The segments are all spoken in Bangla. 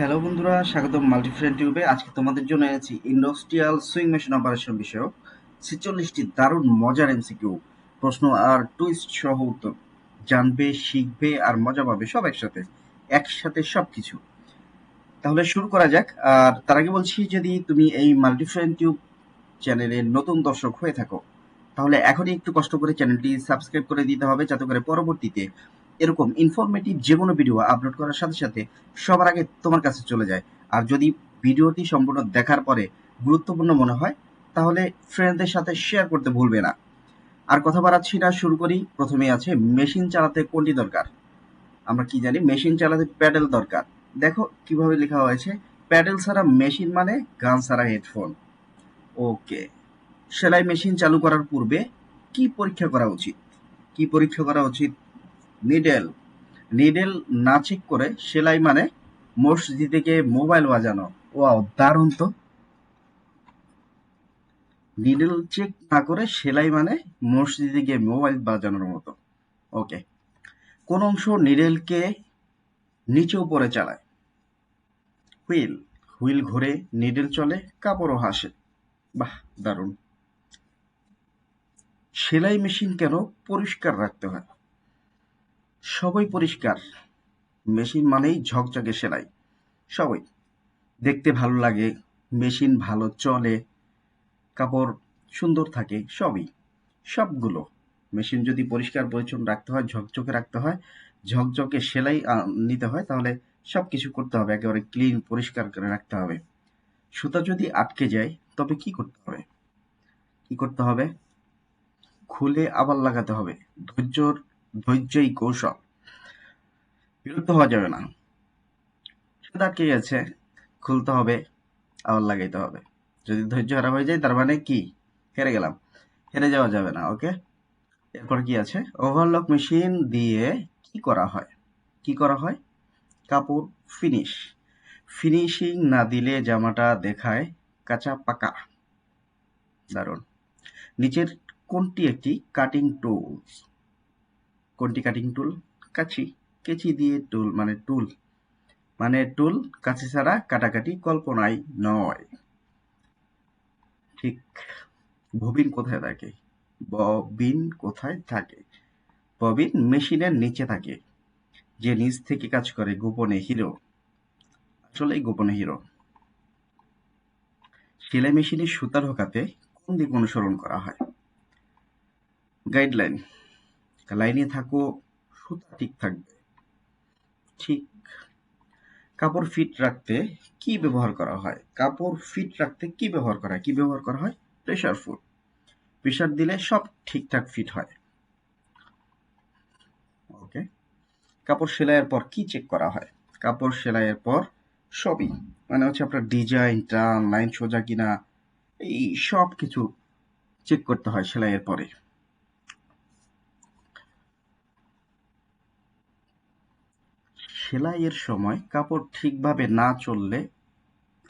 হ্যালো বন্ধুরা, স্বাগতম মাল্টিফ্রেন্ড টিউবে। আজকে তোমাদের জন্য এনেছি ইন্ডাস্ট্রিয়াল সুইং মেশিন অপারেশন বিষয়ক ছেচল্লিশটি দারুণ মজার এমসিকিউ প্রশ্ন আর টুইস্ট সহ উত্তর। জানবে, শিখবে আর মজা পাবে সব একসাথে একসাথে সব কিছু তাহলে শুরু করা যাক। আর তার আগে বলছি, যদি তুমি এই মাল্টিফ্রেন্ড টিউব চ্যানেলের নতুন দর্শক হয়ে থাকো, তাহলে এখনই একটু কষ্ট করে চ্যানেলটি সাবস্ক্রাইব করে দিতে হবে, যাতে করে পরবর্তীতে এরকম ইনফরমেটিভ যে কোনো ভিডিও আপলোড করার সাথে সাথে সবার আগে তোমার কাছে চলে যায়। আর যদি ভিডিওটি সম্পূর্ণ দেখার পরে গুরুত্বপূর্ণ মনে হয়, তাহলে ফ্রেন্ডদের সাথে শেয়ার করতে ভুলবে না। আর কথা বাড়াচ্ছি না, শুরু করি। প্রথমে আছে মেশিন চালাতে কোনটি দরকার? আমরা কি জানি? মেশিন চালাতে প্যাডেল দরকার। দেখো কীভাবে লেখা হয়েছে প্যাডেল ছাড়া মেশিন মানে গান ছাড়া হেডফোন ওকে সেলাই মেশিন চালু করার পূর্বে কি পরীক্ষা করা উচিত? কি পরীক্ষা করা উচিত? নিডেল। নিডেল না চেক করে সেলাই মানে মসজিদে মোবাইল বাজানো। ওয়াও, দারুণ তো। নিডেল চেক না করে সেলাই মানে মসজিদে গিয়ে মোবাইল বাজানোর মতো। ওকে। কোন অংশ নিডেলকে নিচে উপরে চালায়। হুইল। হুইল ঘুরে নিডেল চলে, কাপড়ও হাসে। বাহ, দারুণ। সেলাই মেশিন কেন পরিষ্কার রাখতে হয়? সবই পরিষ্কার। মেশিন মানেই ঝকঝকে সেলাই। সবই। দেখতে ভালো লাগে, মেশিন ভালো চলে, কাপড় সুন্দর থাকে, সবই। সবগুলো। মেশিন যদি পরিষ্কার পরিচ্ছন্ন রাখতে হয়, ঝকঝকে রাখতে হয়, ঝকঝকে সেলাই নিতে হয়, তাহলে সব কিছু করতে হবে, একেবারে ক্লিন, পরিষ্কার করে রাখতে হবে। সুতা যদি আটকে যায়, তবে কি করতে হবে? কি করতে হবে? খুলে আবার লাগাতে হবে। ধৈর্যর ধৈর্যই কৌশল। বিরক্ত হওয়া যাবে না। সুতা আটকে গেছে খুলতে হবে, আবার লাগাইতে হবে। যদি ধৈর্য হারা হয়ে যায়, তার মানে কি? হেরে গেলাম। হেরে যাওয়া যাবে না ওকে এরপর কি আছে? ওভারলক মেশিন দিয়ে কি করা হয়? কি করা হয়? কাপড় ফিনিশ ফিনিশিং না দিলে জামাটা দেখায় কাঁচা পাকা। দারুণ। নিচের কোনটি একটি কাটিং টুল কোনটি কাটিং টুল কাছি কেচি দিয়ে টুল মানে টুল মানে টুল কাছে ছাড়া কাটাকাটি কল্পনায় নয়। ঠিক ববিন কোথায় থাকে? ববিন কোথায় থাকে? ববিন মেশিনের নিচে থাকে, যে নিচ থেকে কাজ করে গোপনে হিরো। আসলে গোপনে হিরো। সেলাই মেশিনে সুতা ঢোকাতে কোন দিক অনুসরণ করা হয়? গাইডলাইন লাইনে থাকো, সুতা ঠিক থাকবে। ঠিক। কাপড় ফিট রাখতে কি ব্যবহার করা হয়? কাপড় ফিট রাখতে কি ব্যবহার করা হয়? কি ব্যবহার করা হয়? প্রেশার ফুড প্রেশার দিলে সব ঠিকঠাক ফিট হয়। ওকে কাপড় সেলাইয়ের পর কি চেক করা হয়? কাপড় সেলাইয়ের পর সবই মানে হচ্ছে আপনার ডিজাইন টান লাইন সোজা কিনা, এই সব কিছু চেক করতে হয় সেলাইয়ের পরে। সেলাইয়ের সময় কাপড় ঠিকভাবে না চললে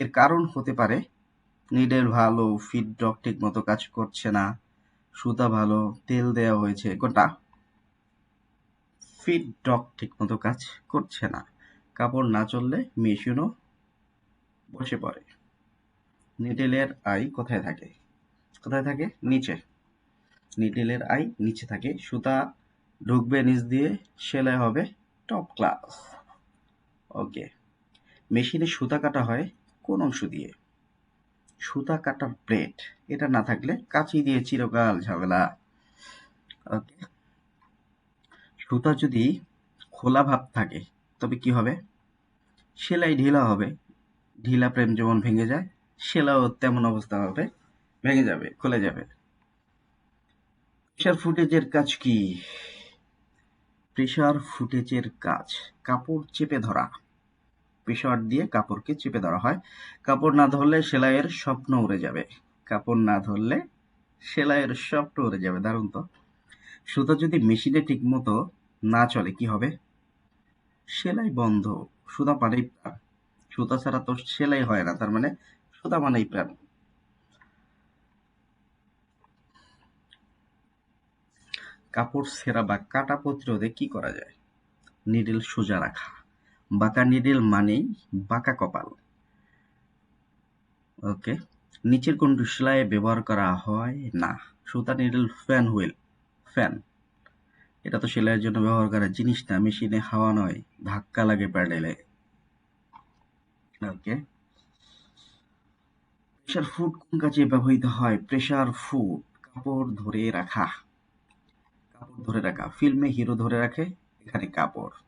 এর কারণ হতে পারে নিডেল ভালো ফিট ডক ঠিক মতো কাজ করছে না, সুতা ভালো, তেল দেওয়া হয়েছে, গোটা ফিট ডক ঠিক মতো কাজ করছে না। কাপড় না চললে মেশিনও বসে পড়ে। নিডেলের আই কোথায় থাকে? কোথায় থাকে? নিচে। নিডেলের আই নিচে থাকে। সুতা ঢুকবে নিচ দিয়ে, সেলাই হবে টপ ক্লাস ওকে। মেশিনে সুতা কাটা হয় কোন অংশ দিয়ে? সুতা কাটার প্লেট, এটা না থাকলে কাঁচি দিয়ে চিরকাল ঝামেলা। ওকে। সুতা যদি খোলা ভাব থাকে, তবে কি হবে? সেলাই ঢিলা হবে। ঢিলা প্রেম যেমন ভেঙে যায় সেলাও তেমন অবস্থা হবে। ভেঙে যাবে, খুলে যাবে। প্রেশার ফুটেজের কাজ কি? প্রেশার ফুটেজের কাজ, কাপড় চেপে ধরা। প্রেশার দিয়ে কাপড়কে চেপে ধরা হয়। কাপড় না ধরলে সেলাইয়ের স্বপ্ন উড়ে যাবে। কাপড় না ধরলে সেলাইয়ের স্বপ্ন উড়ে যাবে। দারুণ তো। সুতা যদি মেশিনে ঠিক মতো না চলে, কি হবে? সেলাই বন্ধ। সুতা মানেই প্রাণ। সুতা ছাড়া তো সেলাই হয় না, তার মানে সুতা মানেই প্রাণ। কাপড় ছেঁড়া বা কাটা প্রতিরোধে কি করা যায়? নিডেল সোজা রাখা। বাঁকা নিডেল মানেই বাঁকা কপাল। ওকে, নিচের কোনটি সেলাই ব্যবহার করা হয় না? সুতা, নিডেল, ফ্যান, হুইল, ফ্যান। এটা তো সেলাইয়ের জন্য ব্যবহার করা জিনিস না, মেশিনে হাওয়া নয়, ধাক্কা লাগে প্যাডেলে ওকে। প্রেশার ফুড কোন কাজে ব্যবহৃত হয়? প্রেশার ফুড, কাপড় ধরে রাখা। কাপড় ধরে রাখা, ফিল্মে হিরো ধরে রাখে, এখানে কাপড়।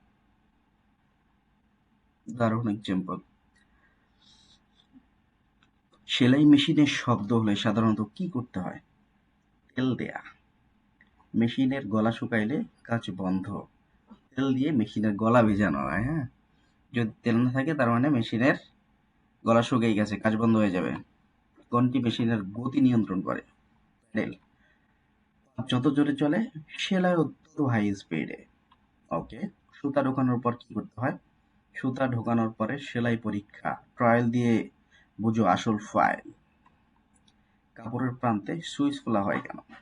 দারুণ এক্সাম্পল সেলাই মেশিনের শব্দ হলে সাধারণত কি করতে হয়? তেল দেয়া। মেশিনের গলা শুকাইলে কাজ বন্ধ। তেল দিয়ে মেশিনের গলা ভেজানো হয় হ্যাঁ? যদি তেল না থাকে, তার মানে মেশিনের গলা শুকিয়ে গেছে, কাজ বন্ধ হয়ে যাবে। কোনটি মেশিনের গতি নিয়ন্ত্রণ করে? প্যাডেল যত জোরে চলে, সেলাই তত হাই স্পিডে ওকে সুতা ঢোকানোর পর কি করতে হয়? সুতা ঢোকানোর পরে সেলাই পরীক্ষা, ট্রায়াল দিয়ে বুঝো আসল ফাইল। কাপড়ের প্রান্তে সুইচ খোলা হয় কেন?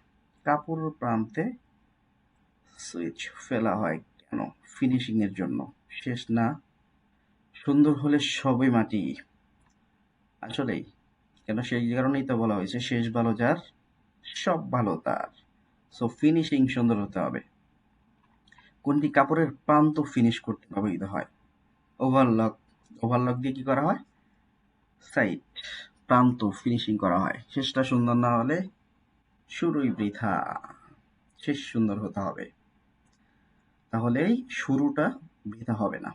কাপড়ের প্রান্তে সুইচ ফেলা হয় কেন ফিনিশিং এর জন্য? শেষ না? সুন্দর হলে সবই মাটি। আসলেই, কেন সেই কারণেই তো বলা হয়েছে, শেষ ভালো যার, সব ভালো তার। সো ফিনিশিং সুন্দর হতে হবে। কোনটি কাপড়ের প্রান্ত ফিনিশ করতে ব্যবহৃত হয়? ওভারলক ওভারলক দিয়ে কি করা হয়? সাইড প্রান্ত ফিনিশিং করা হয়। শেষটা সুন্দর না হলে শুরুই বৃথা। শেষ সুন্দর হতে হবে। তাহলেই শুরুটা বৃথা হবে না।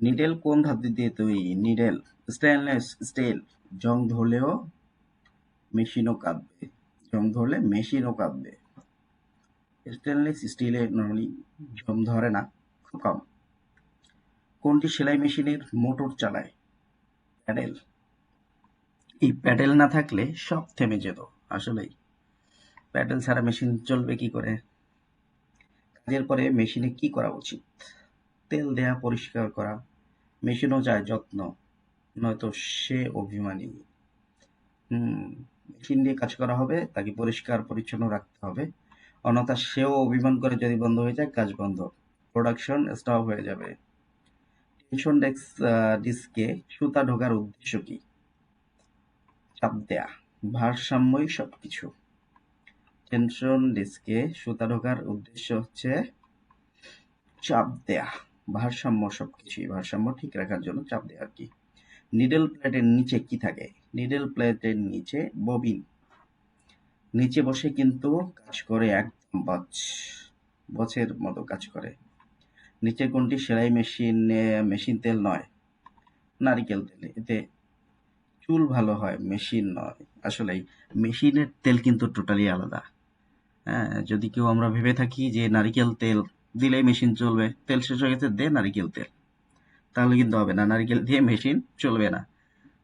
নিডেল কোন ধাতু দিয়ে তৈরি? নিডেল স্টেনলেস স্টিল জং ধরলেও মেশিনও কাঁদবে জং ধরলে মেশিনও কাঁদবে স্টেনলেস স্টিলে নর্মালি জং ধরে না, খুব কম। কোনটি সেলাই মেশিনের মোটর চালায়? প্যাডেল। এই প্যাডেল না থাকলে সব থেমে যেত আসলেই। প্যাডেল ছাড়া মেশিন চলবে কি করে? কাজের পরে মেশিনে কি করা উচিত? তেল দেয়া, পরিষ্কার করা। মেশিনও যায় যত্ন, নয়তো সে অভিমানী। মেশিন দিয়ে কাজ করা হবে, তাকে পরিষ্কার, পরিচ্ছন্ন রাখতে হবে। অন্যথা সেও অভিমান করে যদি বন্ধ হয়ে যায়, কাজ বন্ধ। প্রোডাকশন স্টপ হয়ে যাবে। টেনশন ডেস্ক ডিস্কে সুতা ঢোকার উদ্দেশ্য কি? চাপ দেয়া, ভারসাম্যই সবকিছু। টেনশন ডিস্কে সুতা ঢোকার উদ্দেশ্য হচ্ছে চাপ দেয়া, ভারসাম্য সবকিছুই। ভারসাম্য ঠিক রাখার জন্য চাপ দেয়া আর কি। নিডল প্লেটের নিচে কি থাকে? নিডল প্লেটের নিচে ববিন নিচে বসে কিন্তু কাজ করে একদম বচ বছের মতো কাজ করে। নিচে কোনটি? সেলাই মেশিন মেশিন তেল নয়। নারিকেল তেল। এতে চুল ভালো হয়, মেশিন নয়। আসলেই মেশিনের তেল কিন্তু টোটালি আলাদা। হ্যাঁ যদি কেউ আমরা ভেবে থাকি যে নারিকেল তেল দিলেই মেশিন চলবে, তেল শেষ হয়ে গেছে, দে নারিকেল তেল। তাহলে কিন্তু হবে না। নারিকেল দিয়ে মেশিন চলবে না।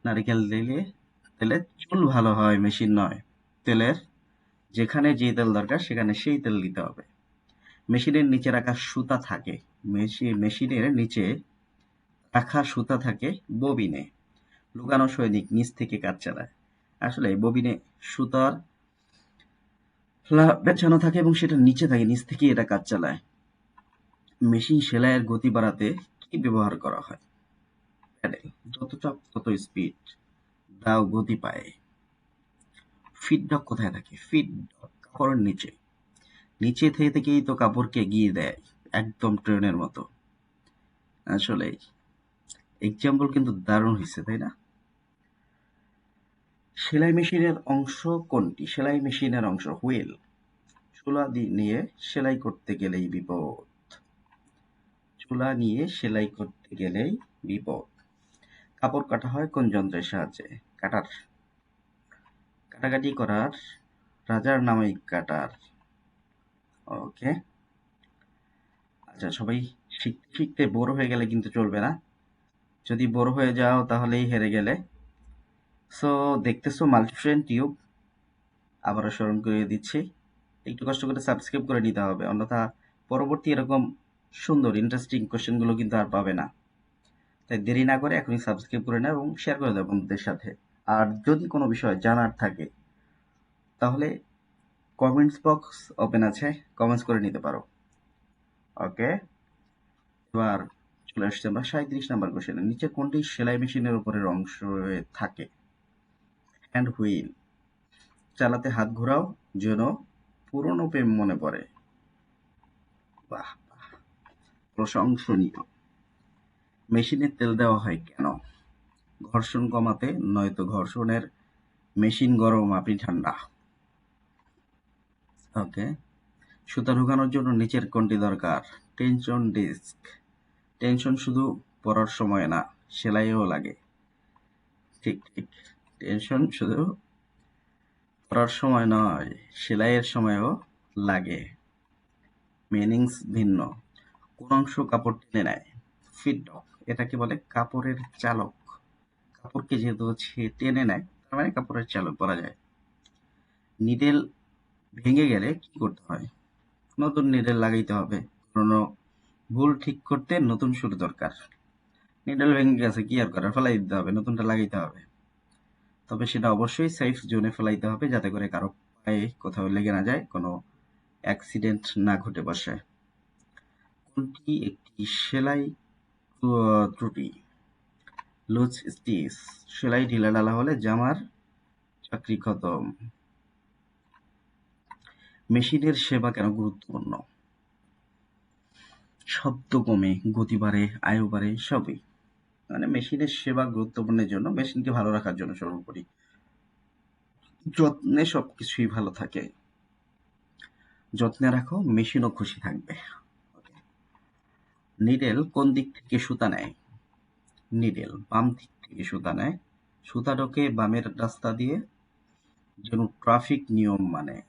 নারিকেল দিলে তেলে চুল ভালো হয়, মেশিন নয়। তেলের যেখানে যে তেল দরকার, সেখানে সেই তেল দিতে হবে। মেশিনের নিচে রাখা সুতা থাকে। মেশিনের নিচে রাখা সুতা থাকে ববিনে, লুকানো সৈনিক নিচ থেকে কাজ চালায়। আসলে ববিনে সুতার বেছানো থাকে এবং সেটা নিচে থাকে, নিচ থেকে এটা কাজ চালায়। মেশিন সেলাইয়ের গতি বাড়াতে কি ব্যবহার করা হয়? যত চাপ তত স্পিড দাও গতি পায়। ফিডডক কোথায় থাকে? ফিডডক কাপড়ের নিচে। নিচে থেকে থেকেই তো কাপড়কে গিয়ে দেয়। একদম ট্রেনের মতো। আসলে এক্সাম্পল কিন্তু দারুণ হয়েছে তাই না? সেলাই মেশিনের অংশ কোনটি? সেলাই মেশিনের অংশ, হুইল। চুলা নিয়ে সেলাই করতে গেলেই বিপদ। চুলা নিয়ে সেলাই করতে গেলেই বিপদ। কাপড় কাটা হয় কোন যন্ত্রের সাহায্যে? কাটার। কাটাকাটি করার রাজার নামে কাটার। ওকে। আচ্ছা সবাই শিখতে বড় হয়ে গেলে কিন্তু চলবে না। যদি বড় হয়ে যাও তাহলেই হেরে গেলে। সো দেখতেছো মাল্টিফ্রেন টিউব। আবারও স্মরণ করিয়ে দিচ্ছি। একটু কষ্ট করে সাবস্ক্রাইব করে নিতে হবে, অন্যথা পরবর্তী এরকম সুন্দর ইন্টারেস্টিং কোয়েশ্চেনগুলো কিন্তু আর পাবে না। তাই দেরি না করে এখনই সাবস্ক্রাইব করে নাও এবং শেয়ার করে দাও বন্ধুদের সাথে। আর যদি কোনো বিষয় জানার থাকে, তাহলে কমেন্টস বক্স ওপেন আছে কমেন্টস করে নিতে পারো। ওকে? এবার চলে আসছে আমরা সাঁত্রিশ নাম্বার কোশ্চেনে নিচে কোনটি সেলাই মেশিনের উপরের অংশ থাকে? হ্যান্ড হুইল চালাতে হাত ঘোরাও যেন পুরনো প্রেম মনে পড়ে। বাহ। প্রশংসনীয়। মেশিনে তেল দেওয়া হয় কেন? ঘর্ষণ কমাতে, নয়তো ঘর্ষণের মেশিন গরম, আপনি ঠান্ডা। ওকে। সুতা ঢুকানোর জন্য নিচের কোনটি দরকার। Tension disk. টেনশন শুধু পড়ার সময় না, সেলাইও লাগে। ঠিক ঠিক। টেনশন শুধু পড়ার সময় নয়, সেলাইয়ের সময়ও লাগে। মিনিংস ভিন্ন। কোন অংশ কাপড় টেনে নেয়? ফিডডক এটাকে বলে কাপড়ের চালক। কাপড়কে যেহেতু টেনে নেয়, তার মানে কাপড়ের চালক বলা যায়। নিডেল ভেঙে গেলে কি করতে হয়? নতুন নিডেল লাগাইতে হবে। পুরনো ভুল ঠিক করতে নতুন শুরু দরকার। নিডেল ভেঙে গেছে, কি আর করার? ফেলাই দিতে হবে, নতুনটা লাগাইতে হবে। তবে সেটা অবশ্যই সেফ জোনে ফেলাইতে হবে, যাতে করে কারও পায়ে কোথাও লেগে না যায়, কোনো অ্যাক্সিডেন্ট না ঘটে বসে। কোনটি একটি সেলাই ত্রু- ত্রুটি? Loose stitch. সেলাই ঢিলা ঢালা হলে জামার চাকরি খতম। মেশিনের সেবা কেন গুরুত্বপূর্ণ? শব্দ কমে, গতি বাড়ে, আয়ু বাড়ে, সবই। মানে মেশিনের সেবা গুরুত্বপূর্ণের জন্য মেশিনকে ভালো রাখার জন্য সর্বোপরি। যত্নে সবকিছুই ভালো থাকে। যত্নে রাখো, মেশিনও খুশি থাকবে। নিডেল কোন দিক থেকে সুতা নেয়? নিডেল বাম দিক থেকে সুতা নেয়। সুতা ঢোকে বামের রাস্তা দিয়ে, যেন ট্রাফিক নিয়ম মানে।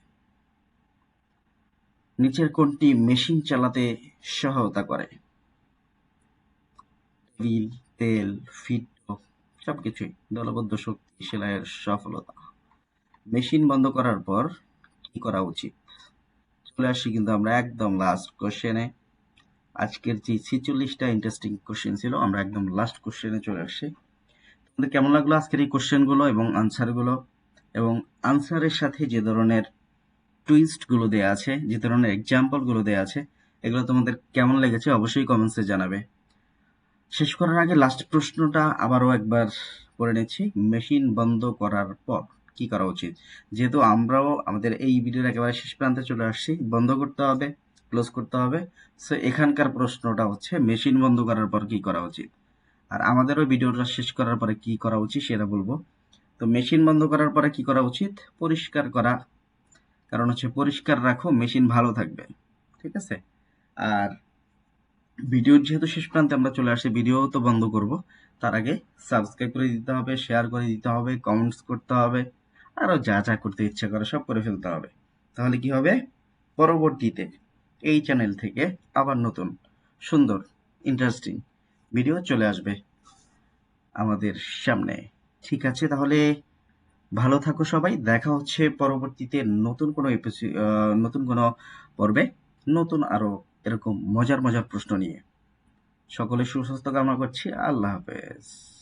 নিচের কোনটি মেশিন চালাতে সহায়তা করে। রিল তেল, ফিট সবকিছুই দলবদ্ধ শক্তি সেলাইয়ের সফলতা। মেশিন বন্ধ করার পর কি করা উচিত? চলে আসি কিন্তু আমরা একদম লাস্ট কোশ্চেনে আজকের যে ছিচল্লিশটা ইন্টারেস্টিং কোশ্চেন ছিল, আমরা একদম লাস্ট কোশ্চেনে চলে আসছি তোমাদের কেমন লাগল আজকের এই কোশ্চেনগুলো এবং আনসারগুলো এবং আনসারের সাথে যে ধরনের টুইস্টগুলো দেওয়া আছে, যে ধরনের এক্সাম্পলগুলো দেওয়া আছে, এগুলো তোমাদের কেমন লেগেছে অবশ্যই কমেন্টসে জানাবে। শেষ করার আগে লাস্ট প্রশ্নটা আবারও একবার করে নিচ্ছি। মেশিন বন্ধ করার পর কি করা উচিত? যেহেতু আমরাও আমাদের এই ভিডিওর একেবারে শেষ প্রান্তে চলে আসছি, বন্ধ করতে হবে ক্লোজ করতে হবে। সো এখানকার প্রশ্নটা হচ্ছে মেশিন বন্ধ করার পর কি করা উচিত? আর আমাদেরও ভিডিওটা শেষ করার পরে কি করা উচিত সেটা বলব। তো মেশিন বন্ধ করার পরে কি করা উচিত? পরিষ্কার করা কারণ হচ্ছে পরিষ্কার রাখো, মেশিন ভালো থাকবে। ঠিক আছে? আর ভিডিওর যেহেতু শেষ প্রান্তে আমরা চলে আসি, ভিডিও তো বন্ধ করব। তার আগে সাবস্ক্রাইব করে দিতে হবে শেয়ার করে দিতে হবে কমেন্টস করতে হবে আরও যা যা করতে ইচ্ছা করে সব করে ফেলতে হবে। তাহলে কি হবে? পরবর্তীতে এই চ্যানেল থেকে আবার নতুন, সুন্দর ইন্টারেস্টিং ভিডিও চলে আসবে আমাদের সামনে। ঠিক আছে তাহলে? ভালো থাকো সবাই। দেখা হচ্ছে পরবর্তীতে নতুন কোনো এপিসোড নতুন কোনো পর্বে। নতুন আরও এরকম মজার মজার প্রশ্ন নিয়ে। সকলে সুস্বাস্থ্য কামনা করছি। আল্লাহ হাফেজ।